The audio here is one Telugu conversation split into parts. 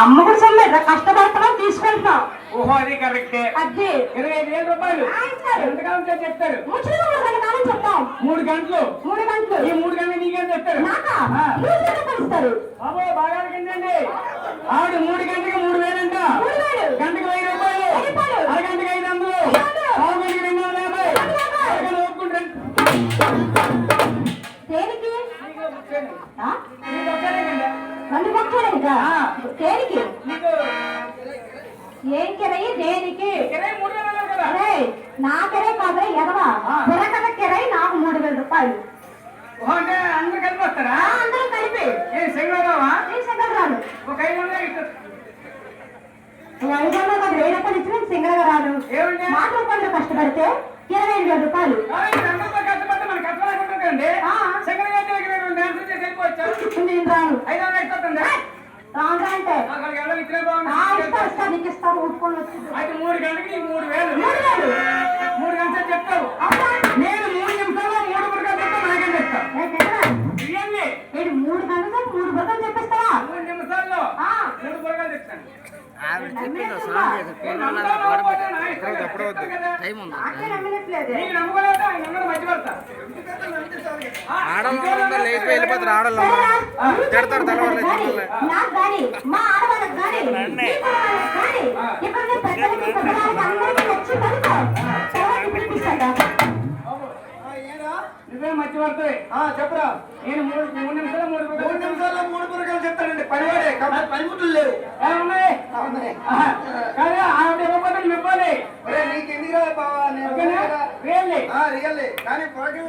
అమ్మకు సొమ్మే కష్టపడుతున్నావు తీసుకుంటున్నావు. ఓహో అది కరెక్టే. అది. ఇరవై ఐదు వేల రూపాయలు. ఇస్తారు. ఎంతకాలం ఉంటే కాలం చెప్తాం. మూడు గంటలు. మూడు గంటలు. ఈ మూడు గంటలు నీకేం చెప్తారు? కలుస్తారు బాబో బాగా అడిగిందండి ఆవిడ మూడు గంటలకు మూడు వేలంట. గంటకు వెయ్యి రూపాయలు. అరగంటకి ఐదు వందలు. గంటకి రెండు వందల యాభై. అరగంట ఒప్పుకుంటారు. దేనికి? రెండు పక్కలేదా. దేనికి? నీకు ఏం కిరాయి దేనికి నా కిరాయి కాదురా ఎదవా. బుర్రకథ కిరాయి నాకు మూడు వేల రూపాయలు. అంటే అందరు కలిపి వస్తారా? అందరూ కలిపి. ఏ ఈ సంగతి రాను ఒక ఐదు వందలు ఐదు వందలు కాదు వెయ్యి రూపాయలు ఇచ్చిన ఏమండి మాటలు పనులు కష్టపడితే ఇరవై ఐదు వేల రూపాయలు. కష్టపడితే మన కష్టం లేకుండా కదండి ఆ. సింగర్ గారి దగ్గర రెండు డాన్సులు చేసి వెళ్ళిపోవచ్చు నేను రాను ఐదు వందలు ఇస్తుంది రాను అంటే అక్కడికి వెళ్ళాలి ఇచ్చినా ఆ, ఇస్తా బాగుంది ఇస్తా నీకు ఇస్తాను ఊరుకొని వచ్చి అయితే మూడు గంటలకి మూడు వేలు. మూడు వేలు. మూడు గంటలు చెప్తావు? నేను మూడు నిమిషాల్లో మూడు బుర్రగా చెప్తా నాకేం చెప్తా ఏ చెప్పరా? ఇవన్నీ ఏంటి మూడు గంటలకు మూడు బుర్రలు చెప్పిస్తావా? మూడు నిమిషాల్లో. ఆ. మూడు బుర్రగా చెప్తాను. ఆవిడ చెప్పింది నమ్మేస్తుందా? చెప్పవద్దు టైం ఉంది? ఆడవాళ్ళందరూ లేచి వెళ్ళిపోతారు ఆడవాళ్ళు తిడతారు నువ్వే పడతాయి చెప్పరా. నేను మూడు మూడు నిమిషాలు మూడు మూడు నిమిషాల్లో మూడు పురకాలు చెప్తానండి. పనివాడే కాబట్టి పనిముట్లు లేవు. కానీ ఆవిడ ఇవ్వకపోతే నువ్వు ఇవ్వాలి. నీకు కదా. రియల్లీ. రియల్లే. కానీ పురకే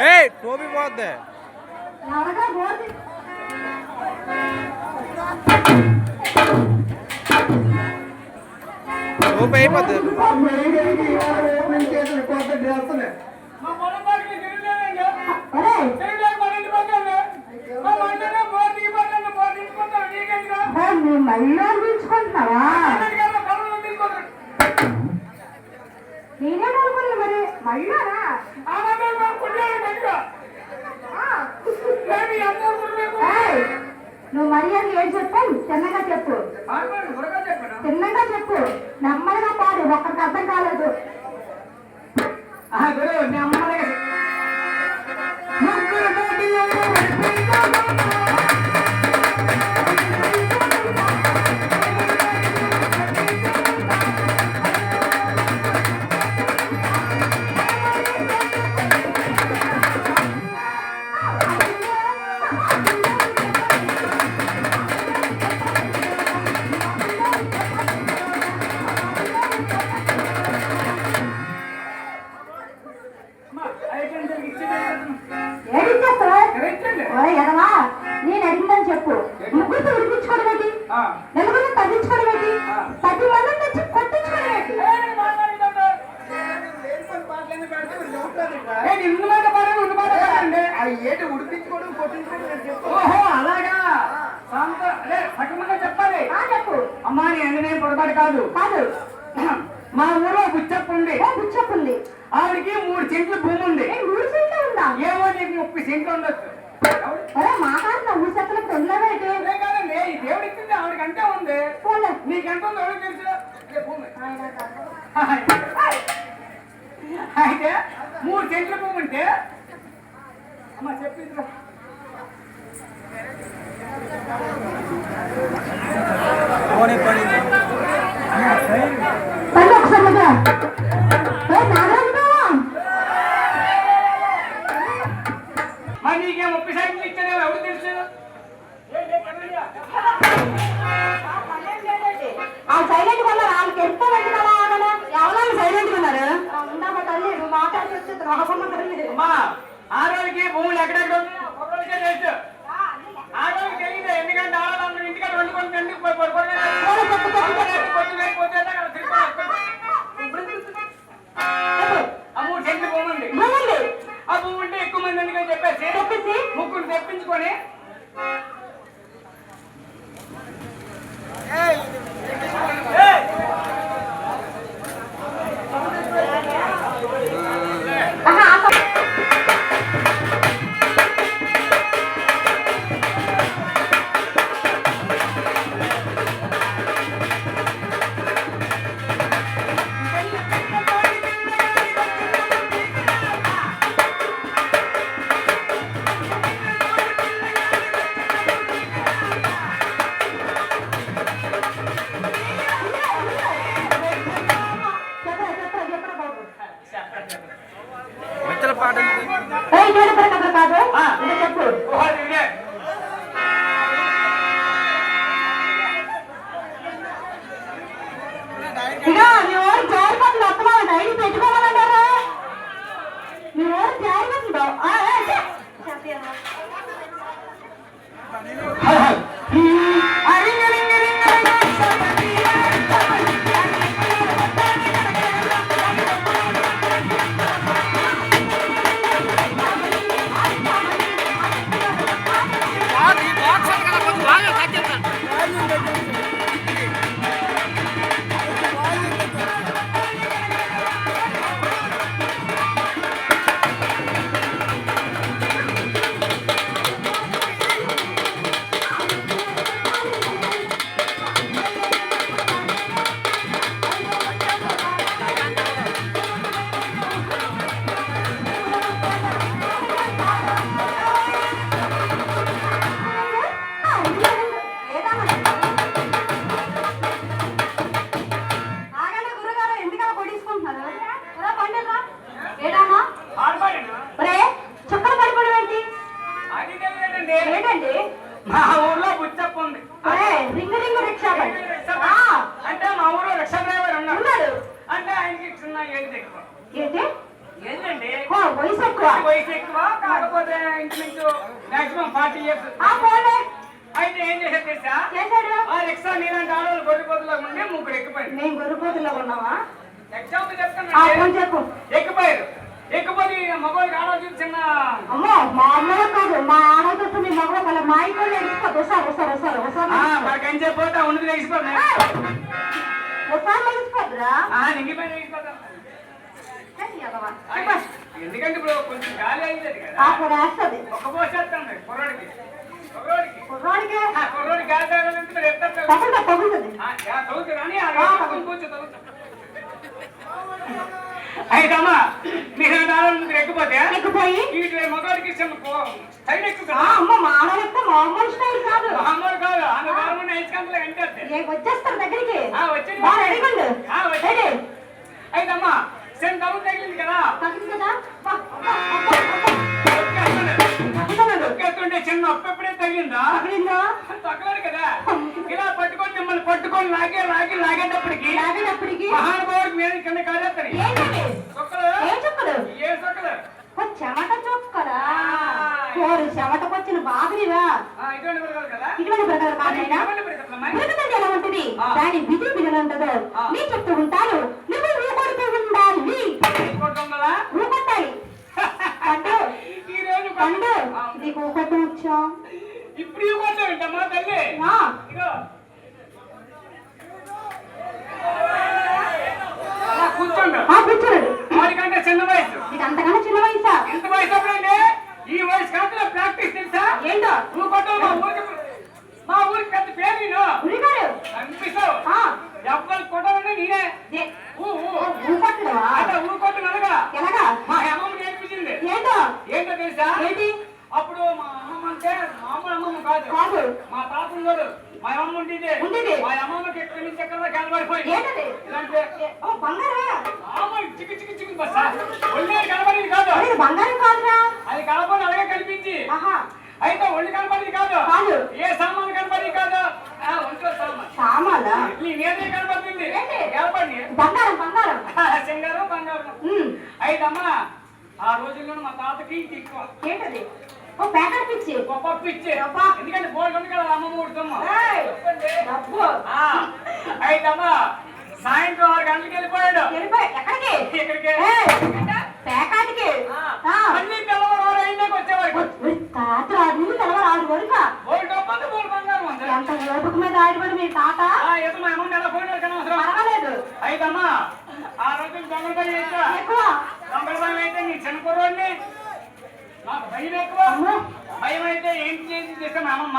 ఏయ్ దిగిపోతాను నీకెందుకు అరే, నువ్వు మళ్ళీ అనిపించుకుంటున్నావా నేనే మళ్ళారా నువ్వు మర్యాద ఏం చెప్పావు? చిన్నగా చెప్పు. చిన్నగా చెప్పు. నెమ్మదిగా పాడు ఒక్కరికి అర్థం కాలేదు. నెమ్మదిగా ఎదవా నేను అడిగిందని చెప్పు. ముగ్గురు ఉడిపించుకోవడం ఏంటి. నలుగురిని తగ్గించుకోవడం ఏంటి? పది కొట్టించుకోవడం ఏంటి? ఏంటి ఉడిపించుకోవడం కొట్టించుకోవడం నేను చెప్తాను ఓహో అలాగా? సక్రమంగా చెప్పాలి. ఆ చెప్పు. అమ్మా నీ అండి నేను పొరపాటు కాదు. కాదు. మా ఊళ్ళో బుచ్చప్ప ఉంది ఏ బుచ్చప్పుంది ఆవిడకి మూడు సెంట్లు భూమి ఉంది. ఊరు సెంటర్ ఉందా? ఏమో నీకు ముప్పై సెంట్లు ఉండొచ్చు. Thank you. పోనీ చెప్పు? ఎక్కిపోయారు ఎక్కిపోయి మగవాళ్ళకి ఆడవాళ్ళు చూసి చిన్న అమ్మో మా అమ్మలో కాదు మా ఆడతో మీ మగ వాళ్ళ మా ఇంట్లో ఎడిచిపోతుంది వస్తారు వస్తారు వస్తారు వస్తారు ఆ, మరి కంచె పోతే ఉన్నది లేచిపోతుంది ఒకసారి నింగిపోయి లేచిపోతాం ఎదవా. ఎందుకంటే ఇప్పుడు కొంచెం గాలి అయింది కదా. వేస్తుంది. ఒక పోసేస్తుంది కుర్రోడికి కుర్రోడికి కుర్రాడికే కుర్రోడికి గాలి తగలంటే మరి అయితమ్మా మీరు ముగ్గురు ఎక్కిపోతే ఎక్కిపోయి వీటి మగవాడికి చిన్న కో- సైడ్ కదా? అమ్మ మా ఆడవాళ్ళతో మామూలు స్టైల్ కాదు. మామూలు కాదు ఆమె గవర్నమెంట్ ఐదు గంటలు వెంటేస్తే ఏ వచ్చేస్తారు దగ్గరికి. ఆ, వచ్చేది. రెడీ అయితమ్మా చిన్న తగులు తగిలింది కదా? తగ్గింది కదా. తొక్కేస్తుంటే చిన్న అప్పు తగిలిందా? తగిలిందా? కదా. ఇలా పట్టుకొని మిమ్మల్ని పట్టుకొని లాగే లాగి లాగేటప్పటికి లాగేటప్పటికి మహానుభావుడికి మీద కింద కాలేస్తాయి ఏంటది? సొక్కలు ఏం చెప్పడు ఏ సొక్కలు ఓ చెమట చొక్కరా కోరు చెమటకు వచ్చిన బాధనివా ఆ, ఇటువంటి పిల్లలు కదా. ఇటువంటి ప్రకారం కాదైనా ఇటువంటి పిల్లలమ్మా. మృగదండి ఎలా ఉంటుంది? ఆ. దాని విధి. నీ చెప్తూ ఉంటాను నువ్వు ఊకొడుతూ ఉండాలి. ఇంకోటి ఊకొట్టాలి పండు ఈ రోజు పండు ఆ, నీకు ఊకొట్టు వచ్చా ఇప్పుడు ఈ కొట్ట ఏంటమ్మా తల్లి? ఆ, ఇగో ఇలా కూర్చోండు. ఆ కూర్చోడు. వాడికంటే చిన్న వయసు. ఇది అంతకన్నా చిన్న వయసా? ఎంత వయసు అప్పుడండి? ఈ వయసు కాకుండా ప్రాక్టీస్ తెలుసా? ఏంటో? నువ్వు కొట్టావు మా ఊరికి. మా ఊరికి పెద్ద పేరు నేను. ఉరిగాడు అనిపిస్తావు. ఆ, ఎవ్వరు కొట్టాలంటే నేనే ఏ- ఊ ఊ ఊకొట్టడవా అలా ఊరు కొట్టు నడగా ఎలాగా మా అమ్మమ్మ నేర్పించింది ఏంటో ఏంటో తెలుసా ఏంటి అంటే మామూలు అమ్మమ్మ కాదు కాదు మా తాత ఉన్నాడు మా అమ్మ ఉండేది. ఉండేది. మా అమ్మమ్మకి ఎక్కడి నుంచి ఎక్కడ కనబడిపోయింది ఏంటది? ఇలాంటి ఓ బంగారా? మామూలు చిక్కు చిక్కు చిక్కు బస్సా ఒళ్ళే కనబడేది కాదు. అది బంగారం కాదురా. అది కనబడి అలాగే కనిపించి. ఆహా. అయితే ఒళ్ళు కనబడేది కాదు. కాదు. ఏ సామాన్ కనబడేది కాదు. ఆ, ఒంట్లో సామాన్. సామాలా నీ నేనే కనబడుతుంది ఏంటి? కనబడి బంగారం బంగారం. సింగారం బంగారం. ఉమ్, అయితే అమ్మ ఆ రోజుల్లో మా తాతకి ఇంటి ఎక్కువ. ఏంటది? ఓ ప్యాకెట్ పిచ్చి. గొప్ప పిచ్చి. ఎందుకంటే బోల్ ఉంది కదా అమ్మ ఊడుతమ్మ ఏయ్, డబ్బు. అయితే అమ్మ సాయంత్రం ఆరు గంటలకు వెళ్ళిపోయాడు. వెళ్ళిపోయి ఎక్కడికి? ప్యాకెట్కి ఆ. మళ్ళీ తెల్లవారు అయినాక వచ్చేవారు ఒయ్, తాత రాదు తెలవరు ఆడు వరకు. ఎంత ఓపిక మీద ఆడిపడి మీ తాత? ఏదో మా అమ్మ నెల పోయినారు కానీ అవసరం. పర్వాలేదు. అయితే అమ్మ ఆ రోజు దొంగల భయం అయితే ఎక్కువ. దొంగల భయం అయితే నీ చిన్న కుర్రోడిని. భయం అయితే ఏం చేసి చేస్తే మా అమ్మమ్మ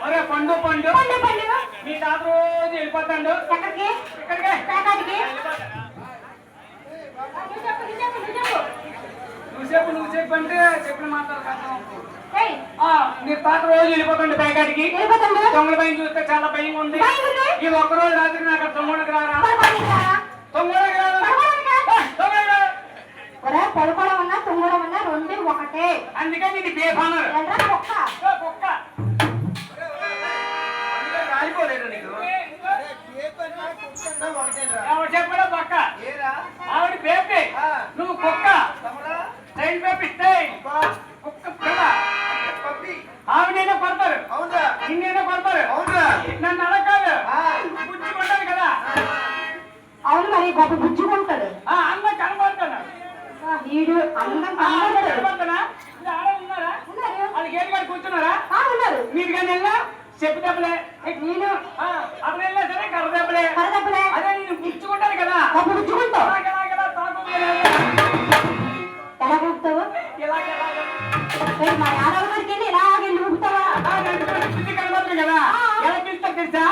ఒరే పండు పండు. పండు పండు. మీ తాత రోజు వెళ్ళిపోతాడు. ఎక్కడికి? ప్యాకెట్కి వెళ్ళిపోతాడు. నువ్వు చెప్పు నువ్వు చెప్పు అంటే చెప్పిన మాటలు కథం ఏయ్, ఆ, నీ తాత రోజు వెళ్ళిపోతుండే వెళ్ళిపోతాడు? దొంగల భయం చూస్తే చాలా భయం ఉంది? ఈ ఒక్కరోజు రాత్రి నాకు తొమ్మిదికి రారా? పడుకోవడానికి రారా? తొమ్మిదికి రారా పడుకోవడానికి రా. తొమ్మిదికి రారా ఒరే పడుకోవడం అన్నా తుంగడం అన్నా రెండు ఒకటే. అందుకని ఇది బేఫానర్ ఎల్రా కుక్క కుక్క మీరు కానీ వెళ్ళా? చెప్పు దెబ్బలే నేను? అతను వెళ్ళా సరే కర్ర దెబ్బలే కరదప్పుడే అదే నేను పుచ్చుకుంటాను కదా. మీద ఎలా ఇలాగ, ఇలాగ. రేపు మా యాదవ గారికి వెళ్ళి ఇలా వెళ్ళి కనబడుతుంది కదా. ఎలా పిలుస్తా తెలుసా?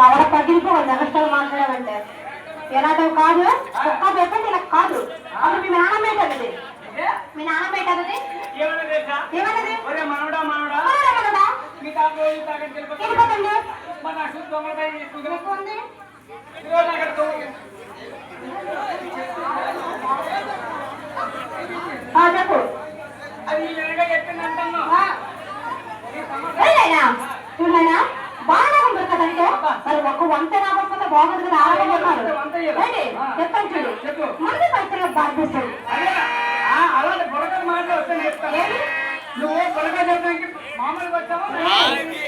తవడ పగిలిపోవాలి జగత్తులు మాట్లాడాలంటే ఎలాగో కాదు. ఒక్క పెట్టండి ఇలా కాదు. అప్పుడు మీ నాన్న పెట్టదు? మీ నాన్న పెట్టదు ఏమన్నది ఒరే మనవడా మనవడా? కదా మీ తాత రోజు తాగట్టు వెళ్ళిపోతాడు. వెళ్ళిపోతుంది మరి నాకు చూసి దొంగల భయం ఎక్కువగా. ఎక్కువ ఉంది ఇదిగో నాకు అక్కడ దొంగ. ఆ, చెప్పు అది ఎనగా ఎక్కింది అంటాను ఆ, ఏలైనా? చూడైనా బాగా ఉంది కదంటే మరి ఒక వంట రాకపోతే బాగుంది కదా. ఏంటి? చెప్తాను చూడు. చెప్పు. మంది పైసలు బాధిస్తాడు అలాంటి నువ్వు చెప్పడానికి మామూలుగా వచ్చావా?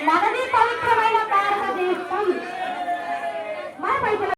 మనది పవిత్రమైన భారతదేశం మన పైసలు